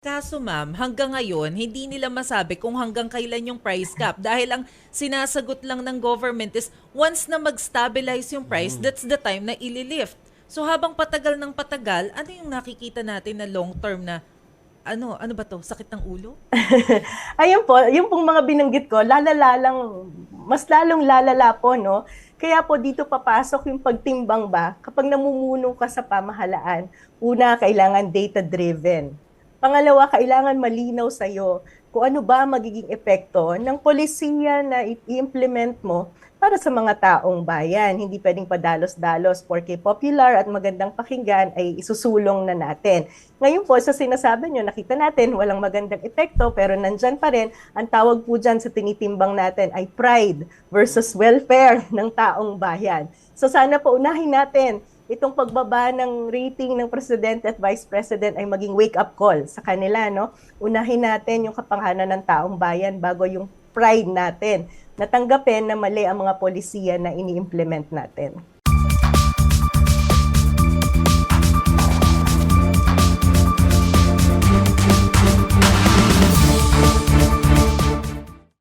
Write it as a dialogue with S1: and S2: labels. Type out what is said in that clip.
S1: Kaso ma'am, hanggang ngayon, hindi nila masabi kung hanggang kailan yung price cap. Dahil ang sinasagot lang ng government is once na mag-stabilize yung price, that's the time na ililift. So habang patagal ng patagal, ano yung nakikita natin na long term na ano, ano ba to? Sakit ng ulo?
S2: Ayun po, yung pong mga binanggit ko, lalala lang, mas lalong lalala po, no? Kaya po dito papasok yung pagtimbang ba kapag namumuno ka sa pamahalaan. Una, kailangan data-driven. Pangalawa, kailangan malinaw sa'yo kung ano ba magiging epekto ng polisiya na i-implement mo para sa mga taong bayan. Hindi pwedeng padalos-dalos porque popular at magandang pakinggan ay isusulong na natin. Ngayon po, sa sinasabi nyo, nakita natin walang magandang epekto pero nandyan pa rin. Ang tawag po dyan sa tinitimbang natin ay pride versus welfare ng taong bayan. So sana po unahin natin itong pagbaba ng rating ng presidente at vice president ay maging wake-up call sa kanila. No? Unahin natin yung kapanghanan ng taong bayan bago yung pride natin. Natanggapin na mali ang mga polisiya na ini-implement natin.